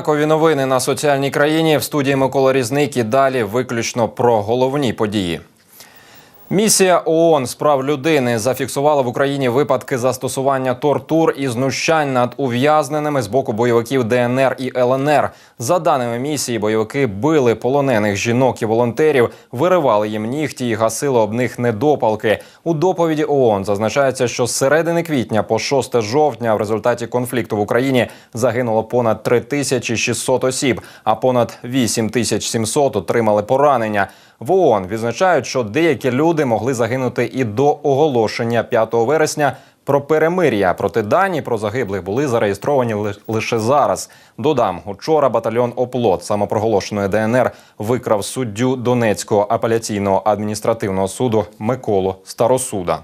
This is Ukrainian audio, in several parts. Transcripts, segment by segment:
Знакові новини на соціальній країні в студії Микола Різник і далі виключно про головні події. Місія ООН з прав людини зафіксувала в Україні випадки застосування тортур і знущань над ув'язненими з боку бойовиків ДНР і ЛНР. За даними місії, бойовики били полонених жінок і волонтерів, виривали їм нігті і гасили об них недопалки. У доповіді ООН зазначається, що з середини квітня по 6 жовтня в результаті конфлікту в Україні загинуло понад 3600 осіб, а понад 8700 отримали поранення. В ООН відзначають, що деякі люди могли загинути і до оголошення 5 вересня про перемир'я. Проте дані про загиблих були зареєстровані ли- лише зараз. Додам, учора батальйон Оплот самопроголошеної ДНР викрав суддю Донецького апеляційного адміністративного суду Миколу Старосуда.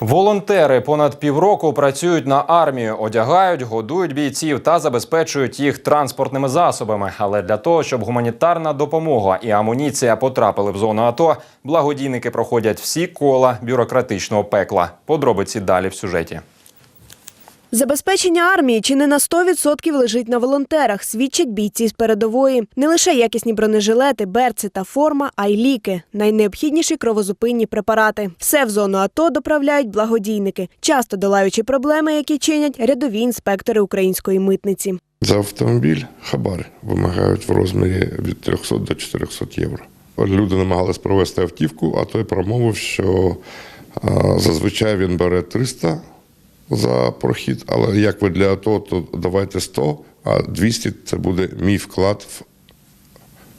Волонтери понад півроку працюють на армію, одягають, годують бійців та забезпечують їх транспортними засобами. Але для того, щоб гуманітарна допомога і амуніція потрапили в зону АТО, благодійники проходять всі кола бюрократичного пекла. Подробиці далі в сюжеті. Забезпечення армії чи не на 100% лежить на волонтерах, свідчать бійці з передової. Не лише якісні бронежилети, берці та форма, а й ліки, найнеобхідніші кровозупинні препарати. Все в зону АТО доправляють благодійники, часто долаючи проблеми, які чинять рядові інспектори української митниці. За автомобіль хабар вимагають в розмірі від 300 до 400 євро. Люди намагались провести автівку, а той промовив, що зазвичай він бере 300 за прохід, але як ви для АТО, то давайте 100, а 200 – це буде мій вклад в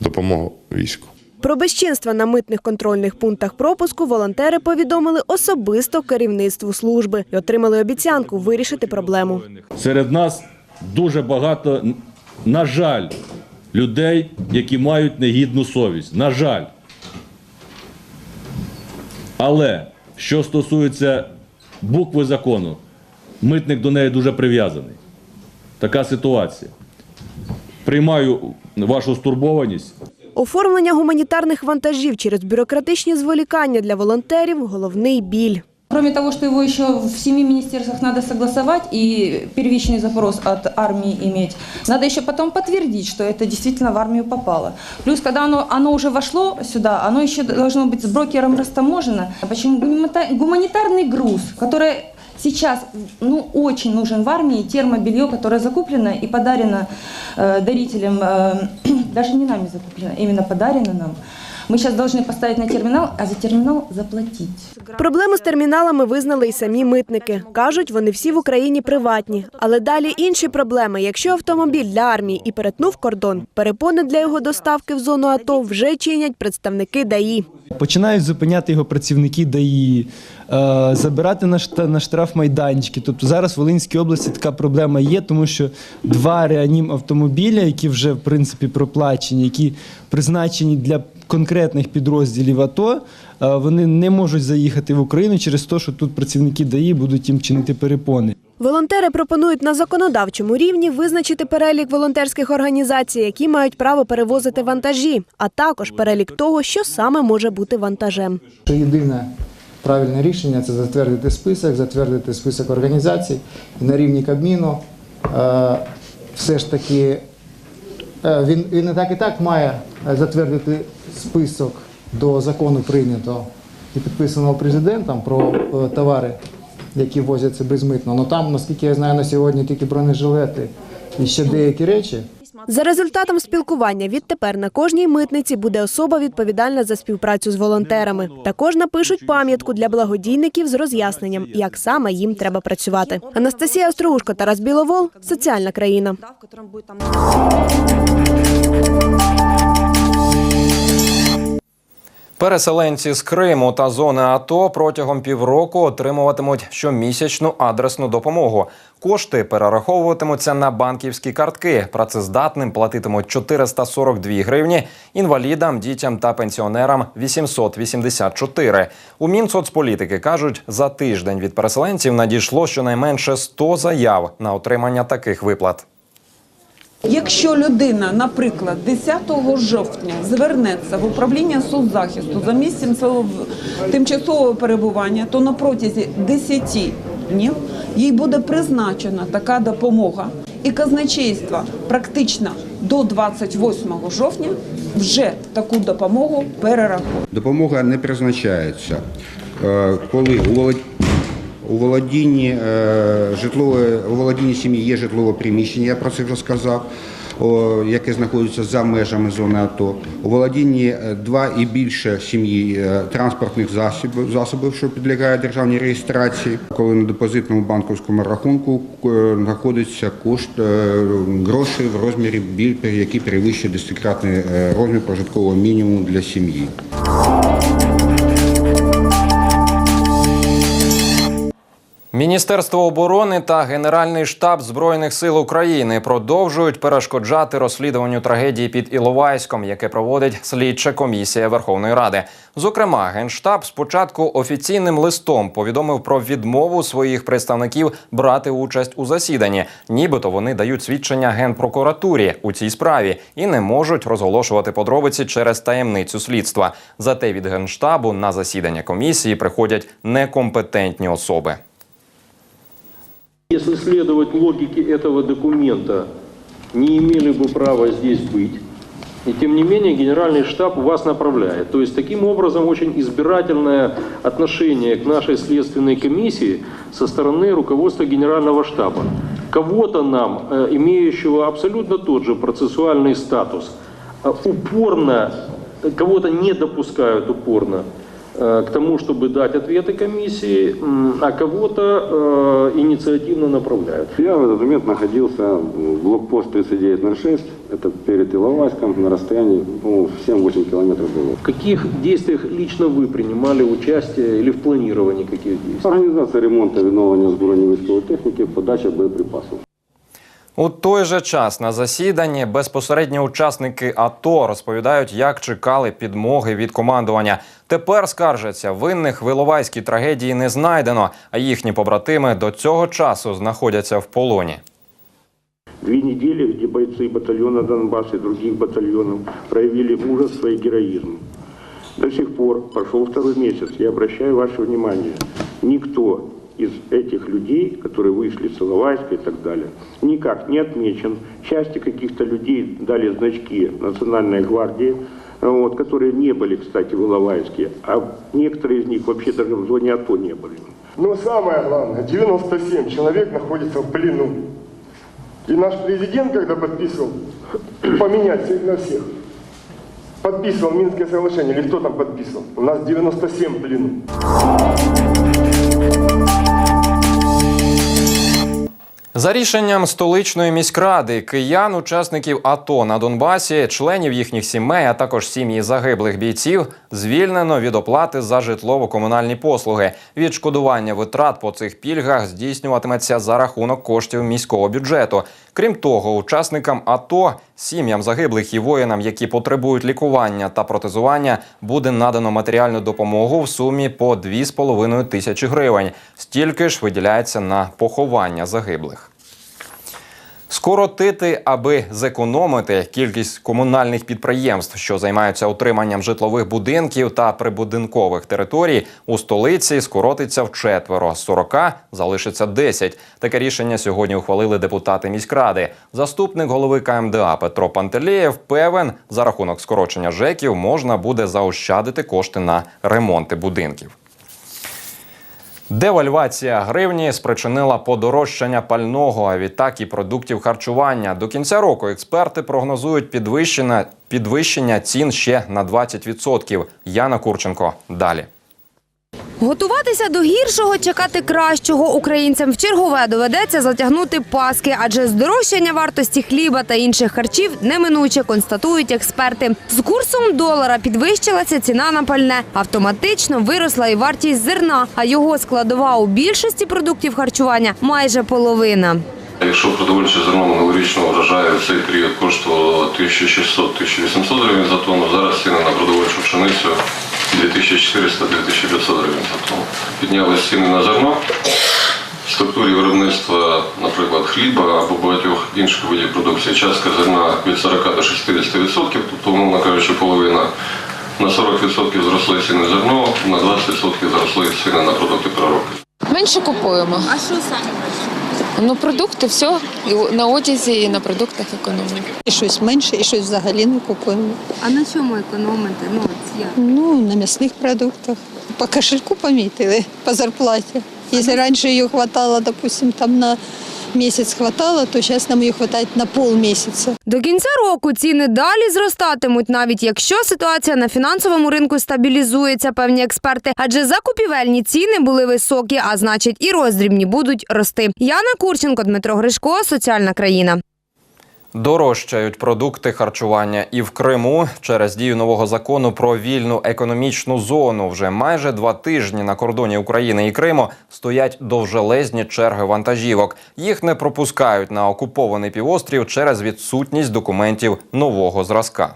допомогу війську. Про безчинства на митних контрольних пунктах пропуску волонтери повідомили особисто керівництву служби і отримали обіцянку вирішити проблему. Серед нас дуже багато, на жаль, людей, які мають негідну совість. На жаль. Але що стосується букви закону, митник до неї дуже прив'язаний. Така ситуація. Приймаю вашу стурбованість. Оформлення гуманітарних вантажів через бюрократичні зволікання для волонтерів головний біль. Кроме того, что его еще в семи министерствах надо согласовать и первичный запрос от армии иметь, надо еще потом подтвердить, что это действительно в армию попало. Плюс, когда оно, оно уже вошло сюда, оно еще должно быть с брокером растаможено. Почему гуманита- гуманитарный груз, который сейчас ну, очень нужен в армии, термобелье, которое закуплено и подарено э, дарителям, э, даже не нами закуплено, именно подарено нам. Мы сейчас должны поставить на терминал, а за терминал заплатить. Проблеми з терміналами визнали й самі митники. Кажуть, вони всі в Україні приватні. Але далі інші проблеми. Якщо автомобіль для армії і перетнув кордон, перепони для його доставки в зону АТО вже чинять представники ДАІ. Починають зупиняти його працівники ДАІ, е, забирати на штраф майданчики. Тобто зараз в Волинській області така проблема є, тому що два реанім автомобіля, які вже в принципі проплачені, які призначені для конкретних підрозділів АТО, е, вони не можуть заїхати в Україну через те, що тут працівники ДАІ будуть їм чинити перепони. Волонтери пропонують на законодавчому рівні визначити перелік волонтерських організацій, які мають право перевозити вантажі, а також перелік того, що саме може бути вантажем. Єдине правильне рішення це затвердити список, затвердити список організацій і на рівні Кабміну е, все ж таки він, він і так і так має е, затвердити список до закону прийнятого і підписаного президентом про е, товари, які возяться безмитно. Ну там, наскільки я знаю, на сьогодні тільки бронежилети і ще деякі речі. За результатом спілкування відтепер на кожній митниці буде особа відповідальна за співпрацю з волонтерами. Також напишуть пам'ятку для благодійників з роз'ясненням, як саме їм треба працювати. Анастасія Остроушко, Тарас Біловол, соціальна країна. Переселенці з Криму та зони АТО протягом півроку отримуватимуть щомісячну адресну допомогу. Кошти перераховуватимуться на банківські картки. Працездатним платитимуть 442 гривні, інвалідам, дітям та пенсіонерам 884. У Мінсоцполітики кажуть, за тиждень від переселенців надійшло щонайменше 100 заяв на отримання таких виплат. Якщо людина, наприклад, 10 жовтня звернеться в управління соцзахисту за місцем тимчасового перебування, то на протязі 10 днів їй буде призначена така допомога. І казначейство практично до 28 жовтня вже таку допомогу перерахує. Допомога не призначається, е, коли у володінні е, житлової у володінні сім'ї є житлове приміщення, я про це вже сказав, яке знаходиться за межами зони АТО. У володінні е, два і більше сім'ї е, транспортних засобів, засобів, що підлягають державній реєстрації, коли на депозитному банківському рахунку знаходиться кошт грошей в розмірі, який перевищує десятикратний розмір прожиткового мінімуму для сім'ї. Міністерство оборони та Генеральний штаб Збройних сил України продовжують перешкоджати розслідуванню трагедії під Іловайськом, яке проводить слідча комісія Верховної Ради. Зокрема, генштаб спочатку офіційним листом повідомив про відмову своїх представників брати участь у засіданні, нібито вони дають свідчення генпрокуратурі у цій справі і не можуть розголошувати подробиці через таємницю слідства. Зате від генштабу на засідання комісії приходять некомпетентні особи. Если следовать логике этого документа, не имели бы права здесь быть. И тем не менее Генеральный штаб вас направляет. То есть таким образом очень избирательное отношение к нашей следственной комиссии со стороны руководства Генерального штаба. Кого-то нам, э, имеющего абсолютно тот же процессуальный статус, э, упорно, э, кого-то не допускают упорно к тому, чтобы дать ответы комиссии, м, а кого-то э, инициативно направляют. Я в этот момент находился в блокпост 3906, это перед Иловайском, на расстоянии, по-моему, 7-8 километров было. В каких действиях лично вы принимали участие или в планировании каких действий? Организация ремонта відновлення збройної військової техніки, подача боєприпасів. У той же час на засіданні безпосередньо учасники АТО розповідають, як чекали підмоги від командування. Тепер скаржаться, винних в Іловайській трагедії не знайдено, а їхні побратими до цього часу знаходяться в полоні. Две недели, где бойцы батальона Донбасс и других батальонов проявили мужество и героизм. До сих пор прошел второй месяц. Я обращаю ваше внимание, никто из этих людей, которые вышли с Иловайска и так далее, никак не отмечен. Части каких-то людей дали значки Национальной гвардии, вот, которые не были, кстати, в Иловайске, а некоторые из них вообще даже в зоне АТО не были. Но самое главное, 97 человек находится в плену. И наш президент, когда подписывал поменять всех на всех, подписывал Минское соглашение, или кто там подписывал? У нас 97 в плену. За рішенням столичної міськради киян, учасників АТО на Донбасі, членів їхніх сімей, а також сім'ї загиблих бійців, звільнено від оплати за житлово-комунальні послуги. Відшкодування витрат по цих пільгах здійснюватиметься за рахунок коштів міського бюджету. Крім того, учасникам АТО, сім'ям загиблих і воїнам, які потребують лікування та протезування, буде надано матеріальну допомогу в сумі по 2,5 тисячі гривень. Стільки ж виділяється на поховання загиблих. Скоротити, аби зекономити кількість комунальних підприємств, що займаються утриманням житлових будинків та прибудинкових територій, у столиці скоротиться вчетверо. З 40 залишиться 10. Таке рішення сьогодні ухвалили депутати міськради. Заступник голови КМДА Петро Пантелєєв певен, за рахунок скорочення ЖЕКів можна буде заощадити кошти на ремонти будинків. Девальвація гривні спричинила подорожчання пального, а відтак і продуктів харчування. До кінця року експерти прогнозують підвищення, підвищення цін ще на 20%. Яна Курченко далі. Готуватися до гіршого, чекати кращого українцям в чергове доведеться затягнути паски, адже здорожчання вартості хліба та інших харчів неминуче констатують експерти. З курсом долара підвищилася ціна на пальне. Автоматично виросла і вартість зерна, а його складова у більшості продуктів харчування майже половина. Якщо продовольче зерно минулорічного врожаю цей період коштувало 1600-1800 гривень за тонну, зараз ціни на продовольчу пшеницю 2400-2500 гривень за тонну. Піднялись ціни на зерно. В структурі виробництва, наприклад, хліба або багатьох інших видів продукції частка зерна від 40 до 60%, тобто, умовно кажучи, половина. На 40% зросли ціни на зерно, на 20% зросли ціни на продукти переробки. Менше купуємо. А що саме? Ну, продукти, все. І на одязі, і на продуктах економимо. І щось менше, і щось взагалі не купуємо. А на чому економите? Ну, от як? Ну, на м'ясних продуктах. По кошельку помітили, по зарплаті. Якщо раніше її хватало, допустим, там на місяць хватало, то зараз нам її вистачає на полмісяця. До кінця року ціни далі зростатимуть, навіть якщо ситуація на фінансовому ринку стабілізується, певні експерти. Адже закупівельні ціни були високі, а значить і роздрібні будуть рости. Яна Курченко, Дмитро Гришко, соціальна країна. Дорожчають продукти харчування і в Криму через дію нового закону про вільну економічну зону. Вже майже два тижні на кордоні України і Криму стоять довжелезні черги вантажівок. Їх не пропускають на окупований півострів через відсутність документів нового зразка.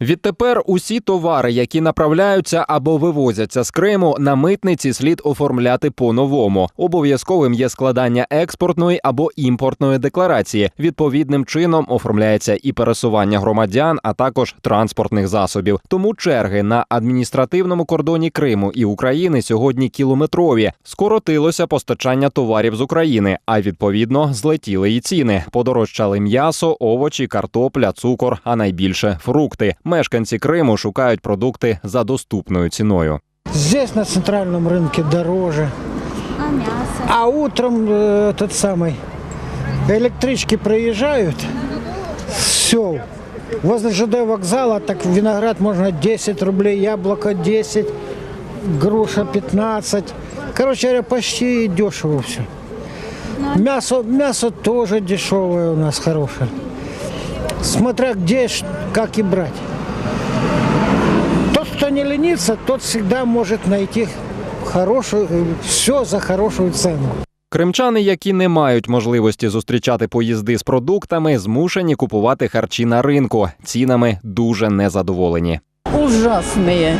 Відтепер усі товари, які направляються або вивозяться з Криму, на митниці слід оформляти по-новому. Обов'язковим є складання експортної або імпортної декларації. Відповідним чином оформляється і пересування громадян, а також транспортних засобів. Тому черги на адміністративному кордоні Криму і України сьогодні кілометрові. Скоротилося постачання товарів з України, а відповідно злетіли і ціни. Подорожчали м'ясо, овочі, картопля, цукор, а найбільше фрукти. Мешканці Криму шукають продукти за доступною ціною. Здесь на центральном рынке дороже. А утром э, тот самый электрички проезжают все. Возле ЖД вокзала так виноград можно 10 рублей, яблоко 10, груша 15. Короче говоря, почти дешево все. Мясо, мясо тоже дешевое у нас хорошее. Смотря где, ш- как и брать. Тот, кто не ленится, тот всегда может найти хорошую, все за хорошую цену. Кримчани, які не мають можливості зустрічати поїзди з продуктами, змушені купувати харчі на ринку. Цінами дуже незадоволені. Ужасные.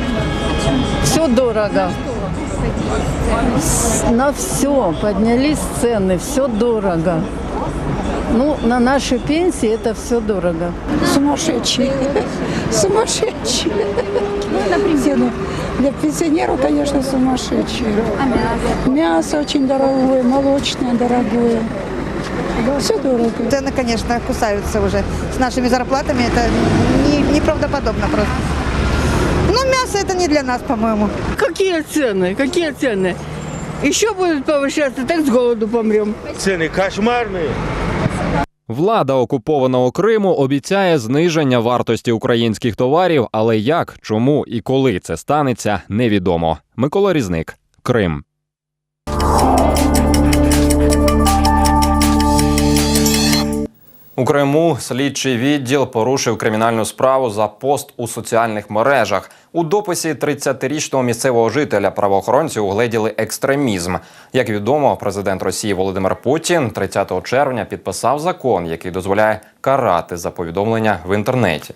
Все дорого. С- На все поднялись цены, все дорого. Ну, на наши пенсии это все дорого. Сумасшедшие. Сумасшедшие. Ну, например. Для пенсионеров, конечно, сумасшедшие. А мясо? Мясо очень дорогое, молочное дорогое. Все дорого. Цены, конечно, кусаются уже. С нашими зарплатами это не- неправдоподобно просто. Ну, мясо это не для нас, по-моему. Какие цены? Какие цены? Еще будут повышаться, так с голоду помрем. Цены кошмарные. Влада окупованого Криму обіцяє зниження вартості українських товарів, але як, чому і коли це станеться, невідомо. Микола Різник, Крим. У Криму слідчий відділ порушив кримінальну справу за пост у соціальних мережах. У дописі 30-річного місцевого жителя правоохоронці угледіли екстремізм. Як відомо, президент Росії Володимир Путін 30 червня підписав закон, який дозволяє карати за повідомлення в інтернеті.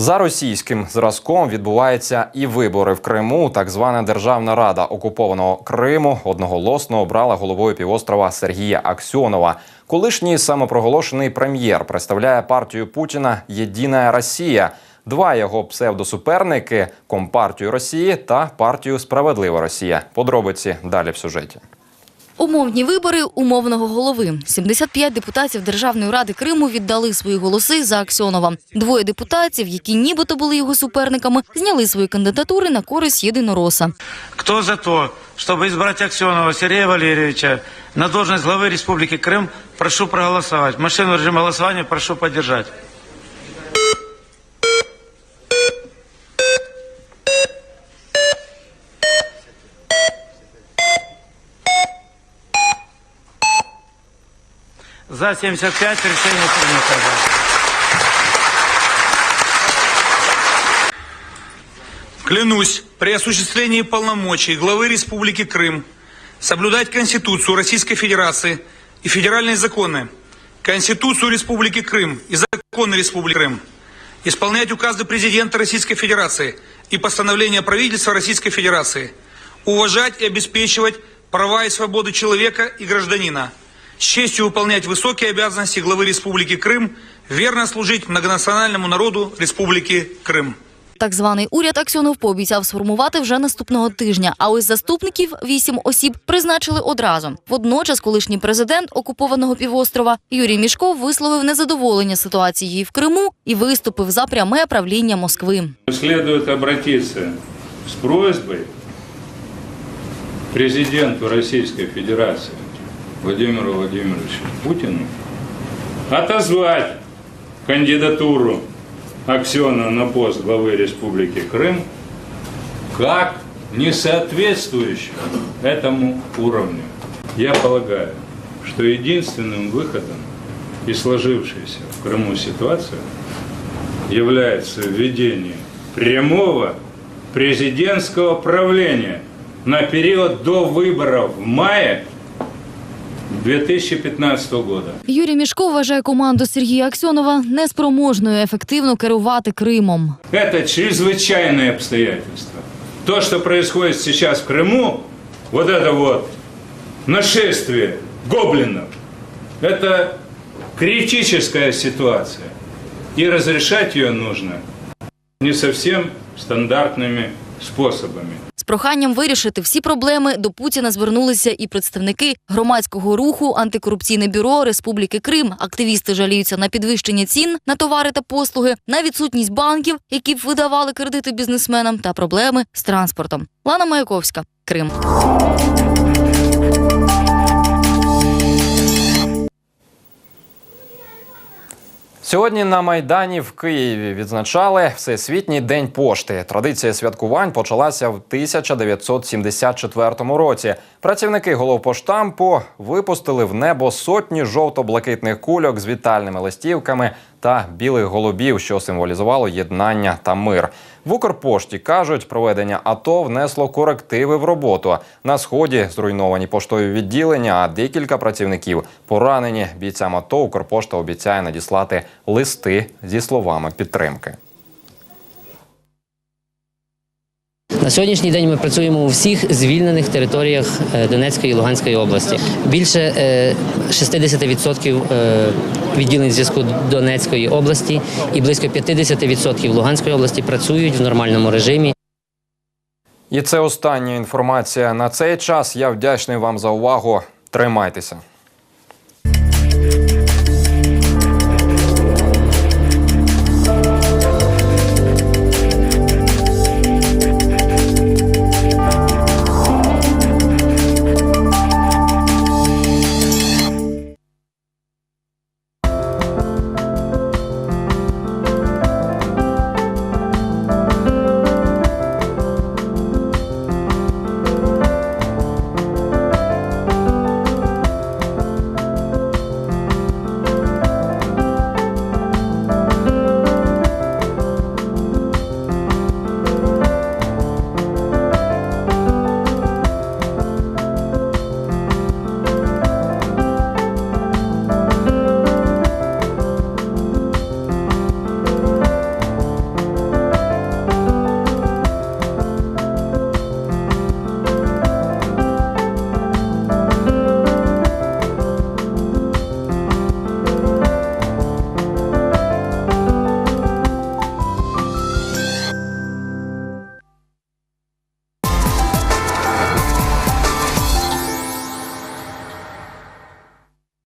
За російським зразком відбуваються і вибори в Криму. Так звана Державна рада окупованого Криму одноголосно обрала головою півострова Сергія Аксьонова. Колишній самопроголошений прем'єр представляє партію Путіна Єдина Росія. Два його псевдосуперники Компартію Росії та партію Справедлива Росія. Подробиці далі в сюжеті. Умовні вибори умовного голови. 75 депутатів Державної ради Криму віддали свої голоси за Аксьонова. Двоє депутатів, які нібито були його суперниками, зняли свої кандидатури на користь єдинороса. Кто за то, чтобы избрать Аксенова Сергея Валерьевича на должность главы Республики Крым, прошу проголосовать. Машину режима голосования прошу поддержать. За 75 решение принято. Клянусь при осуществлении полномочий главы Республики Крым соблюдать Конституцию Российской Федерации и федеральные законы, Конституцию Республики Крым и законы Республики Крым, исполнять указы президента Российской Федерации и постановления правительства Российской Федерации, уважать и обеспечивать права и свободы человека и гражданина, с честью выполнять высокие обязанности главы Республики Крым, верно служить многонациональному народу Республики Крым. Так званий уряд Аксьонов пообіцяв сформувати вже наступного тижня. А ось заступників вісім осіб призначили одразу. Водночас, колишній президент окупованого півострова Юрій Мішков висловив незадоволення ситуацією в Криму і виступив за пряме правління Москви. Следует обратиться с просьбой к президенту Российской Федерации Владимиру Владимировичу Путину отозвать кандидатуру Аксенова на пост главы Республики Крым как не соответствующую этому уровню. Я полагаю, что единственным выходом из сложившейся в Крыму ситуации является введение прямого президентского правления на период до выборов в мае 2015 года. Юрій Мішков вважає команду Сергія Аксьонова неспроможною ефективно керувати Кримом. Это чрезвычайное обстоятельство. То, что происходит сейчас в Крыму, вот это вот нашествие гоблинов, это критическая ситуация. И разрешать ее нужно не совсем стандартными способами. З проханням вирішити всі проблеми до Путіна звернулися і представники громадського руху антикорупційне бюро Республіки Крим. Активісти жаліються на підвищення цін на товари та послуги, на відсутність банків, які б видавали кредити бізнесменам, та проблеми з транспортом. Лана Маяковська, Крим. Сьогодні на Майдані в Києві відзначали Всесвітній день пошти. Традиція святкувань почалася в 1974 році. Працівники головпоштампу випустили в небо сотні жовто-блакитних кульок з вітальними листівками та білих голубів, що символізувало єднання та мир. В Укрпошті кажуть, проведення АТО внесло корективи в роботу. На сході зруйновані поштові відділення, а декілька працівників поранені. Бійцям АТО Укрпошта обіцяє надіслати листи зі словами підтримки. На сьогоднішній день ми працюємо у всіх звільнених територіях е, Донецької і Луганської області. Більше е, 60% е, відділень зв'язку Донецької області і близько 50% Луганської області працюють в нормальному режимі. І це остання інформація на цей час. Я вдячний вам за увагу. Тримайтеся.